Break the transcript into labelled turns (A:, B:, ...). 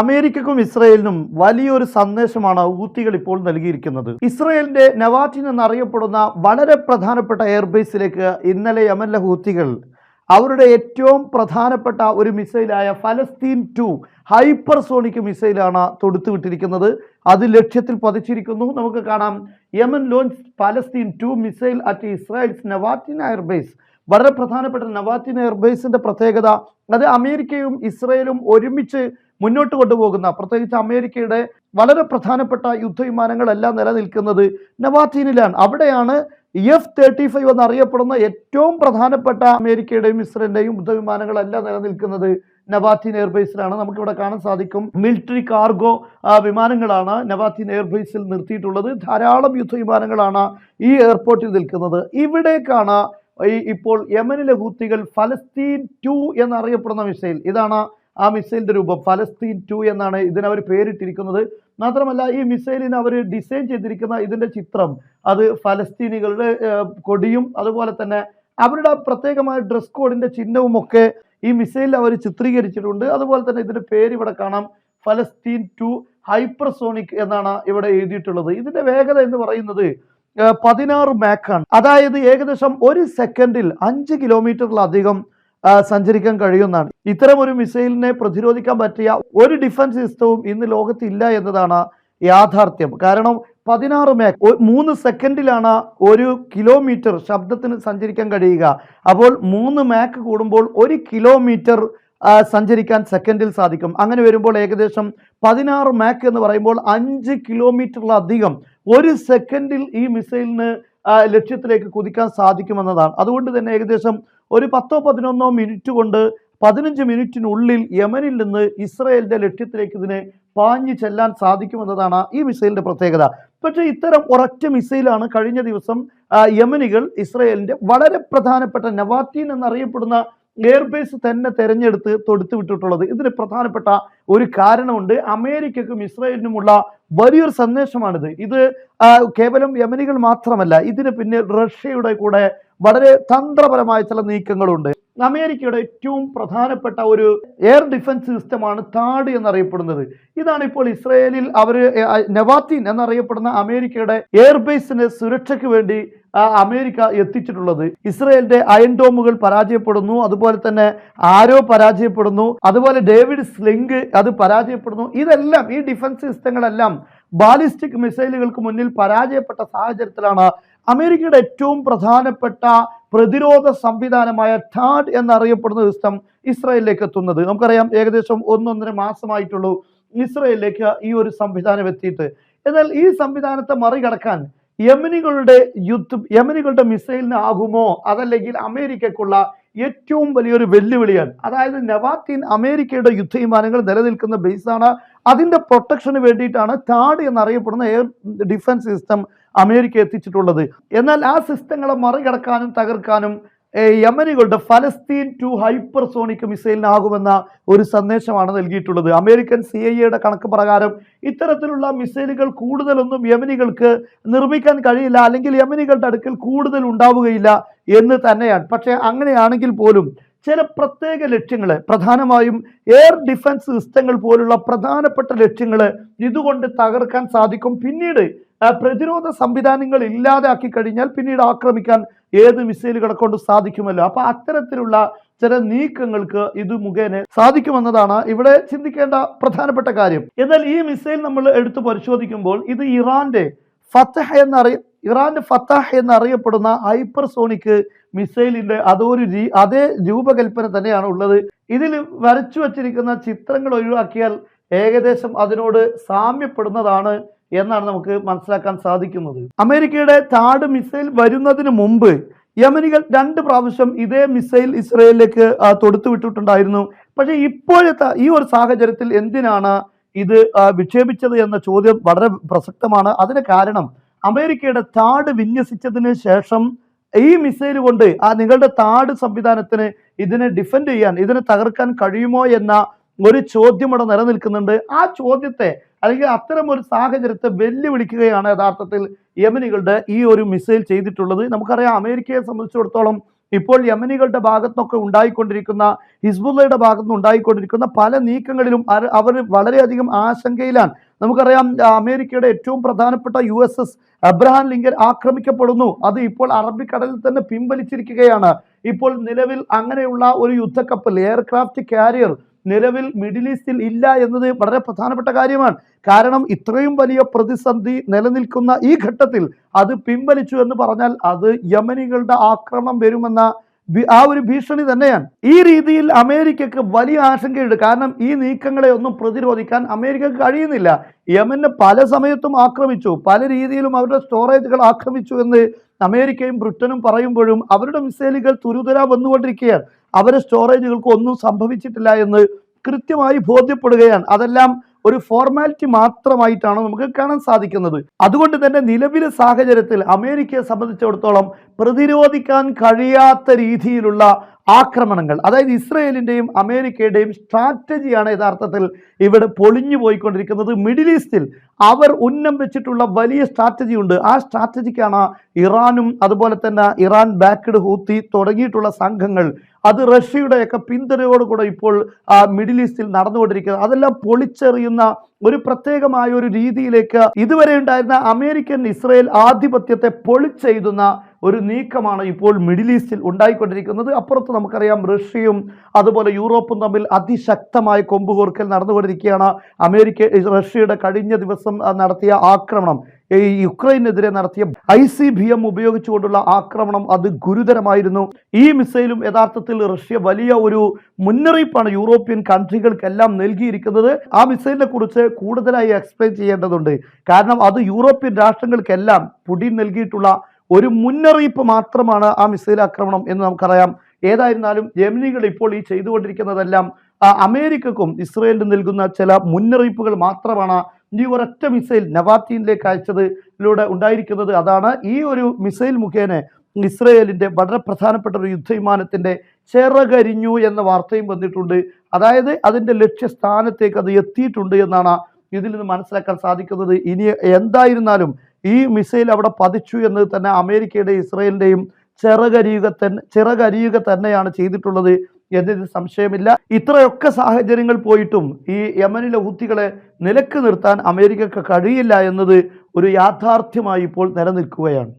A: അമേരിക്കക്കും ഇസ്രയേലിനും വലിയൊരു സന്ദേശമാണ് ഊത്തികൾ ഇപ്പോൾ നൽകിയിരിക്കുന്നത്. ഇസ്രയേലിന്റെ നവാറ്റിൻ എന്നറിയപ്പെടുന്ന വളരെ പ്രധാനപ്പെട്ട എയർബേസിലേക്ക് ഇന്നലെ യമനിലെ ഹൂത്തികൾ അവരുടെ ഏറ്റവും പ്രധാനപ്പെട്ട ഒരു മിസൈലായ ഫലസ്തീൻ ടു ഹൈപ്പർസോണിക് മിസൈലാണ് തൊടുത്തുവിട്ടിരിക്കുന്നത്. അത് ലക്ഷ്യത്തിൽ പതിച്ചിരിക്കുന്നു. നമുക്ക് കാണാം. Yemen launch Palestine two missile at Israel's Nevatim airbase. വളരെ പ്രധാനപ്പെട്ട നവാറ്റിൻ എയർബേസിന്റെ പ്രത്യേകത അത് അമേരിക്കയും ഇസ്രയേലും ഒരുമിച്ച് മുന്നോട്ട് കൊണ്ടുപോകുന്ന പ്രത്യേകിച്ച് അമേരിക്കയുടെ വളരെ പ്രധാനപ്പെട്ട യുദ്ധവിമാനങ്ങളെല്ലാം നിലനിൽക്കുന്നത് നവാറ്റീനിലാണ് അവിടെയാണ് എഫ് തേർട്ടി ഫൈവ് എന്നറിയപ്പെടുന്ന ഏറ്റവും പ്രധാനപ്പെട്ട അമേരിക്കയുടെയും ഇസ്രയേലിന്റെയും യുദ്ധവിമാനങ്ങളെല്ലാം നിലനിൽക്കുന്നത് നവാത്തീൻ എയർബേസിലാണ്. നമുക്കിവിടെ കാണാൻ സാധിക്കും മിലിറ്ററി കാർഗോ വിമാനങ്ങളാണ് നവാത്തീൻ എയർബേസിൽ നിർത്തിയിട്ടുള്ളത്. ധാരാളം യുദ്ധവിമാനങ്ങളാണ് ഈ എയർപോർട്ടിൽ നിൽക്കുന്നത്. ഇവിടേക്കാണ് ഇപ്പോൾ യമനിലെ ഹൂത്തികൾ ഫലസ്തീൻ ടു എന്നറിയപ്പെടുന്ന മിസൈൽ. ഇതാണ് ആ മിസൈലിന്റെ രൂപം ഫലസ്തീൻ ടു എന്നാണ് ഇതിനവർ പേരിട്ടിരിക്കുന്നത്. മാത്രമല്ല ഈ മിസൈലിന് അവർ ഡിസൈൻ ചെയ്തിരിക്കുന്ന ഇതിന്റെ ചിത്രം അത് ഫലസ്തീനികളുടെ കൊടിയും അതുപോലെ തന്നെ അവരുടെ പ്രത്യേകമായ ഡ്രസ് കോഡിന്റെ ചിഹ്നവും ഒക്കെ ഈ മിസൈലിൽ അവർ ചിത്രീകരിച്ചിട്ടുണ്ട്. അതുപോലെ തന്നെ ഇതിന്റെ പേര് ഇവിടെ കാണാം ഫലസ്തീൻ ടു ഹൈപ്പർസോണിക് എന്നാണ് ഇവിടെ എഴുതിയിട്ടുള്ളത്. ഇതിന്റെ വേഗത എന്ന് പറയുന്നത് പതിനാറ് മാക്കാണ്. അതായത് ഏകദേശം ഒരു സെക്കൻഡിൽ അഞ്ച് കിലോമീറ്ററിലധികം സഞ്ചരിക്കാൻ കഴിയുന്നതാണ്. ഇത്തരം ഒരു മിസൈലിനെ പ്രതിരോധിക്കാൻ പറ്റിയ ഒരു ഡിഫൻസ് സിസ്റ്റവും ഇന്ന് ലോകത്ത് ഇല്ല എന്നതാണ് യാഥാർത്ഥ്യം. കാരണം പതിനാറ് മേ മൂന്ന് സെക്കൻഡിലാണ് ഒരു കിലോമീറ്റർ ശബ്ദത്തിന് സഞ്ചരിക്കാൻ കഴിയുക. അപ്പോൾ മൂന്ന് മാക്ക് കൂടുമ്പോൾ ഒരു കിലോമീറ്റർ സഞ്ചരിക്കാൻ സെക്കൻഡിൽ സാധിക്കും. അങ്ങനെ വരുമ്പോൾ ഏകദേശം പതിനാറ് മാക്ക് എന്ന് പറയുമ്പോൾ അഞ്ച് കിലോമീറ്ററിലധികം ഒരു സെക്കൻഡിൽ ഈ മിസൈലിന് ലക്ഷ്യത്തിലേക്ക് കുതിക്കാൻ സാധിക്കുമെന്നതാണ്. അതുകൊണ്ട് തന്നെ ഏകദേശം ഒരു പത്തോ പതിനൊന്നോ മിനിറ്റ് കൊണ്ട് പതിനഞ്ച് മിനിറ്റിനുള്ളിൽ യമനിൽ നിന്ന് ഇസ്രയേലിന്റെ ലക്ഷ്യത്തിലേക്ക് ഇതിനെ പാഞ്ഞു ചെല്ലാൻ സാധിക്കുമെന്നതാണ് ഈ മിസൈലിന്റെ പ്രത്യേകത. പക്ഷേ ഇത്തരം ഒരൊറ്റ മിസൈലാണ് കഴിഞ്ഞ ദിവസം യമനികൾ ഇസ്രയേലിന്റെ വളരെ പ്രധാനപ്പെട്ട നവാറ്റീൻ എന്നറിയപ്പെടുന്ന എയർബേസ് തന്നെ തെരഞ്ഞെടുത്ത് തൊടുത്തു വിട്ടിട്ടുള്ളത്. ഇതിന് പ്രധാനപ്പെട്ട ഒരു കാരണമുണ്ട്. അമേരിക്കക്കും ഇസ്രയേലിനുമുള്ള വലിയൊരു സന്ദേശമാണിത്. ഇത് കേവലം യമനികൾ മാത്രമല്ല ഇതിന് പിന്നിൽ റഷ്യയുടെ കൂടെ വളരെ തന്ത്രപരമായ ചില നീക്കങ്ങളുണ്ട്. അമേരിക്കയുടെ ഏറ്റവും പ്രധാനപ്പെട്ട ഒരു എയർ ഡിഫൻസ് സിസ്റ്റമാണ് താഡ് എന്നറിയപ്പെടുന്നത്. ഇതാണ് ഇപ്പോൾ ഇസ്രയേലിൽ അവർ നവാത്തീൻ എന്നറിയപ്പെടുന്ന അമേരിക്കയുടെ എയർബേസിന്റെ സുരക്ഷയ്ക്ക് വേണ്ടി അമേരിക്ക എത്തിച്ചിട്ടുള്ളത്. ഇസ്രയേലിന്റെ അയൺ ഡോമുകൾ പരാജയപ്പെടുന്നു അതുപോലെ തന്നെ ആരോ പരാജയപ്പെടുന്നു അതുപോലെ ഡേവിഡ് സ്ലിങ്ക് അത് പരാജയപ്പെടുന്നു. ഇതെല്ലാം ഈ ഡിഫൻസ് സിസ്റ്റങ്ങളെല്ലാം ബാലിസ്റ്റിക് മിസൈലുകൾക്ക് മുന്നിൽ പരാജയപ്പെട്ട സാഹചര്യത്തിലാണ് അമേരിക്കയുടെ ഏറ്റവും പ്രധാനപ്പെട്ട പ്രതിരോധ സംവിധാനമായ ടാഡ് എന്നറിയപ്പെടുന്ന ദിവസം ഇസ്രായേലിലേക്ക് എത്തുന്നത്. നമുക്കറിയാം ഏകദേശം ഒന്നൊന്നര മാസമായിട്ടുള്ളൂ ഇസ്രായേലിലേക്ക് ഈ ഒരു സംവിധാനം എത്തിയിട്ട്. എന്നാൽ ഈ സംവിധാനത്തെ മറികടക്കാൻ യമനികളുടെ യുദ്ധം യമനികളുടെ മിസൈലിന് ആകുമോ? അതല്ലെങ്കിൽ അമേരിക്കക്കുള്ള ഏറ്റവും വലിയൊരു വെല്ലുവിളിയാണ്. അതായത് നവാത്തീൻ അമേരിക്കയുടെ യുദ്ധവിമാനങ്ങൾ നിലനിൽക്കുന്ന ബേസാണ് അതിന്റെ പ്രൊട്ടക്ഷന് വേണ്ടിയിട്ടാണ് ടാഡ് എന്നറിയപ്പെടുന്ന എയർ ഡിഫൻസ് സിസ്റ്റം അമേരിക്ക എത്തിച്ചിട്ടുള്ളത്. എന്നാൽ ആ സിസ്റ്റങ്ങളെ മറികടക്കാനും തകർക്കാനും യമനുകളുടെ ഫലസ്തീൻ ടു ഹൈപ്പർസോണിക് മിസൈലിനാകുമെന്ന ഒരു സന്ദേശമാണ് നൽകിയിട്ടുള്ളത്. അമേരിക്കൻ സി ഐ എയുടെ കണക്ക് പ്രകാരം ഇത്തരത്തിലുള്ള മിസൈലുകൾ കൂടുതലൊന്നും യമനികൾക്ക് നിർമ്മിക്കാൻ കഴിയില്ല അല്ലെങ്കിൽ യമനികളുടെ അടുക്കൽ കൂടുതൽ ഉണ്ടാവുകയില്ല എന്ന് തന്നെയാണ്. പക്ഷേ അങ്ങനെയാണെങ്കിൽ പോലും ചില പ്രത്യേക ലക്ഷ്യങ്ങൾ പ്രധാനമായും എയർ ഡിഫൻസ് സിസ്റ്റങ്ങൾ പോലുള്ള പ്രധാനപ്പെട്ട ലക്ഷ്യങ്ങൾ ഇതുകൊണ്ട് തകർക്കാൻ സാധിക്കും. പിന്നീട് പ്രതിരോധ സംവിധാനങ്ങൾ ഇല്ലാതാക്കി കഴിഞ്ഞാൽ പിന്നീട് ആക്രമിക്കാൻ ഏത് മിസൈലുകളെ കൊണ്ട് സാധിക്കുമല്ലോ. അപ്പൊ അത്തരത്തിലുള്ള ചില നീക്കങ്ങൾക്ക് ഇത് മുഖേന സാധിക്കുമെന്നതാണ് ഇവിടെ ചിന്തിക്കേണ്ട പ്രധാനപ്പെട്ട കാര്യം. എന്നാൽ ഈ മിസൈൽ നമ്മൾ എടുത്തു പരിശോധിക്കുമ്പോൾ ഇത് ഇറാന്റെ ഫത്തഹ എന്നറിയ ഇറാന്റെ ഫത്താഹ് എന്നറിയപ്പെടുന്ന ഹൈപ്പർസോണിക് മിസൈലിന്റെ അതൊരു രീ- അതേ രൂപകൽപ്പന തന്നെയാണ് ഉള്ളത്. ഇതിൽ വരച്ചു വച്ചിരിക്കുന്ന ചിത്രങ്ങൾ ഒഴിവാക്കിയാൽ ഏകദേശം അതിനോട് സാമ്യപ്പെടുന്നതാണ് എന്നാണ് നമുക്ക് മനസ്സിലാക്കാൻ സാധിക്കുന്നത്. അമേരിക്കയുടെ താഡ് മിസൈൽ വരുന്നതിന് മുമ്പ് യമനികൾ രണ്ട് പ്രാവശ്യം ഇതേ മിസൈൽ ഇസ്രയേലിലേക്ക് തൊടുത്തു വിട്ടിട്ടുണ്ടായിരുന്നു. പക്ഷേ ഇപ്പോഴത്തെ ഈ ഒരു സാഹചര്യത്തിൽ എന്തിനാണ് ഇത് വിക്ഷേപിച്ചത് എന്ന ചോദ്യം വളരെ പ്രസക്തമാണ്. അതിന് കാരണം അമേരിക്കയുടെ താട് വിന്യസിച്ചതിന് ശേഷം ഈ മിസൈൽ കൊണ്ട് ആ നിങ്ങളുടെ താട് സംവിധാനത്തിന് ഇതിനെ ഡിഫെൻഡ് ചെയ്യാൻ ഇതിനെ തകർക്കാൻ കഴിയുമോ എന്ന ഒരു ചോദ്യം ഇവിടെ നിലനിൽക്കുന്നുണ്ട്. ആ ചോദ്യത്തെ അല്ലെങ്കിൽ അത്തരം ഒരു സാഹചര്യത്തെ വെല്ലുവിളിക്കുകയാണ് യഥാർത്ഥത്തിൽ യമനികളുടെ ഈ ഒരു മിസൈൽ ചെയ്തിട്ടുള്ളത്. നമുക്കറിയാം അമേരിക്കയെ സംബന്ധിച്ചിടത്തോളം ഇപ്പോൾ യമനികളുടെ ഭാഗത്തുനിന്നൊക്കെ ഉണ്ടായിക്കൊണ്ടിരിക്കുന്ന ഹിസ്ബുള്ളയുടെ ഭാഗത്തുനിന്ന് ഉണ്ടായിക്കൊണ്ടിരിക്കുന്ന പല നീക്കങ്ങളിലും അവർ വളരെയധികം ആശങ്കയിലാണ്. നമുക്കറിയാം അമേരിക്കയുടെ ഏറ്റവും പ്രധാനപ്പെട്ട U S S Abraham Lincoln ആക്രമിക്കപ്പെടുന്നു. അത് ഇപ്പോൾ അറബിക്കടലിൽ തന്നെ പിൻവലിച്ചിരിക്കുകയാണ്. ഇപ്പോൾ നിലവിൽ അങ്ങനെയുള്ള ഒരു യുദ്ധക്കപ്പൽ എയർക്രാഫ്റ്റ് കാരിയർ നിലവിൽ മിഡിൽ ഈസ്റ്റിൽ ഇല്ല എന്നത് വളരെ പ്രധാനപ്പെട്ട കാര്യമാണ്. കാരണം ഇത്രയും വലിയ പ്രതിസന്ധി നിലനിൽക്കുന്ന ഈ ഘട്ടത്തിൽ അത് പിൻവലിച്ചു എന്ന് പറഞ്ഞാൽ അത് യമനികളുടെ ആക്രമണം വരുമെന്ന ആ ഒരു ഭീഷണി തന്നെയാണ്. ഈ രീതിയിൽ അമേരിക്കക്ക് വലിയ ആശങ്കയുണ്ട്. കാരണം ഈ നീക്കങ്ങളെ ഒന്നും പ്രതിരോധിക്കാൻ അമേരിക്കക്ക് കഴിയുന്നില്ല. യമനെ പല സമയത്തും ആക്രമിച്ചു. പല രീതിയിലും അവരുടെ സ്റ്റോറേജുകൾ ആക്രമിച്ചു എന്ന് അമേരിക്കയും ബ്രിട്ടനും പറയുമ്പോഴും അവരുടെ മിസൈലുകൾ തുരുതുര വന്നുകൊണ്ടിരിക്കുകയാണ്. അവരുടെ സ്റ്റോറേജുകൾക്ക് ഒന്നും സംഭവിച്ചിട്ടില്ല എന്ന് കൃത്യമായി ബോധ്യപ്പെടുകയാണ്. അതെല്ലാം ഒരു ഫോർമാലിറ്റി മാത്രമായിട്ടാണ് നമുക്ക് കാണാൻ സാധിക്കുന്നത്. അതുകൊണ്ട് തന്നെ നിലവിലെ സാഹചര്യത്തിൽ അമേരിക്കയെ സംബന്ധിച്ചിടത്തോളം പ്രതിരോധിക്കാൻ കഴിയാത്ത രീതിയിലുള്ള ആക്രമണങ്ങൾ അതായത് ഇസ്രയേലിന്റെയും അമേരിക്കയുടെയും സ്ട്രാറ്റജിയാണ് യഥാർത്ഥത്തിൽ ഇവിടെ പൊളിഞ്ഞു പോയിക്കൊണ്ടിരിക്കുന്നത്. മിഡിൽ ഈസ്റ്റിൽ അവർ ഉന്നം വെച്ചിട്ടുള്ള വലിയ സ്ട്രാറ്റജി ഉണ്ട്. ആ സ്ട്രാറ്റജിക്കാണ് ഇറാനും അതുപോലെ തന്നെ ഇറാൻ ബാക്ക്ഡ് ഹൂത്തി തുടങ്ങിയിട്ടുള്ള സംഘങ്ങൾ. അത് റഷ്യയുടെയൊക്കെ പിന്തുണയോടുകൂടെ ഇപ്പോൾ ആ, മിഡിൽ ഈസ്റ്റിൽ നടന്നുകൊണ്ടിരിക്കുന്നത്. അതെല്ലാം പൊളിച്ചെറിയുന്ന ഒരു പ്രത്യേകമായ ഒരു രീതിയിലേക്ക് ഇതുവരെ ഉണ്ടായിരുന്ന അമേരിക്കൻ ഇസ്രയേൽ ആധിപത്യത്തെ പൊളിച്ചെഴുതുന്ന ഒരു നീക്കമാണ് ഇപ്പോൾ മിഡിൽ ഈസ്റ്റിൽ ഉണ്ടായിക്കൊണ്ടിരിക്കുന്നത്. അപ്പുറത്ത് നമുക്കറിയാം റഷ്യയും അതുപോലെ യൂറോപ്പും തമ്മിൽ അതിശക്തമായ കൊമ്പുകോർക്കൽ നടന്നുകൊണ്ടിരിക്കുകയാണ്. അമേരിക്ക റഷ്യയുടെ കഴിഞ്ഞ ദിവസം നടത്തിയ ആക്രമണം ഈ യുക്രൈനെതിരെ നടത്തിയ ഐ സി ബി എം ഉപയോഗിച്ചുകൊണ്ടുള്ള ആക്രമണം അത് ഗുരുതരമായിരുന്നു. ഈ മിസൈലും യഥാർത്ഥത്തിൽ റഷ്യ വലിയ ഒരു മുന്നറിയിപ്പാണ് യൂറോപ്യൻ കൺട്രികൾക്കെല്ലാം നൽകിയിരിക്കുന്നത്. ആ മിസൈലിനെ കുറിച്ച് കൂടുതലായി എക്സ്പ്ലെയിൻ ചെയ്യേണ്ടതുണ്ട്. കാരണം അത് യൂറോപ്യൻ രാഷ്ട്രങ്ങൾക്കെല്ലാം പുടിൻ നൽകിയിട്ടുള്ള ഒരു മുന്നറിയിപ്പ് മാത്രമാണ് ആ മിസൈൽ ആക്രമണം എന്ന് നമുക്കറിയാം. ഏതായിരുന്നാലും ജർമ്മനികൾ ഇപ്പോൾ ഈ ചെയ്തുകൊണ്ടിരിക്കുന്നതെല്ലാം അമേരിക്കക്കും ഇസ്രയേലിനും നൽകുന്ന ചില മുന്നറിയിപ്പുകൾ മാത്രമാണ് ഈ ഒരൊറ്റ മിസൈൽ നവാത്തീനിലേക്ക് അയച്ചതിലൂടെ ഉണ്ടായിരിക്കുന്നത്. അതാണ് ഈ ഒരു മിസൈൽ മുഖേന ഇസ്രയേലിന്റെ വളരെ പ്രധാനപ്പെട്ട ഒരു യുദ്ധവിമാനത്തിന്റെ ചിറകരിഞ്ഞു എന്ന വാർത്തയും വന്നിട്ടുണ്ട്. അതായത് അതിന്റെ ലക്ഷ്യസ്ഥാനത്തേക്ക് അത് എത്തിയിട്ടുണ്ട് എന്നാണ് ഇതിൽ നിന്ന് മനസ്സിലാക്കാൻ സാധിക്കുന്നത്. ഇനി എന്തായിരുന്നാലും ഈ മിസൈൽ അവിടെ പതിച്ചു എന്നത് തന്നെ അമേരിക്കയുടെയും ഇസ്രയേലിന്റെയും ചിറകരിയുക തന്നെ ചിറകരിയുക തന്നെയാണ് ചെയ്തിട്ടുള്ളത് എന്നതിൽ സംശയമില്ല. ഇത്രയൊക്കെ സാഹചര്യങ്ങൾ പോയിട്ടും ഈ യമനിലെ ഹൂത്തികളെ നിലയ്ക്ക് നിർത്താൻ അമേരിക്കക്ക് കഴിയില്ല എന്നത് ഒരു യാഥാർത്ഥ്യമായി ഇപ്പോൾ നിലനിൽക്കുകയാണ്.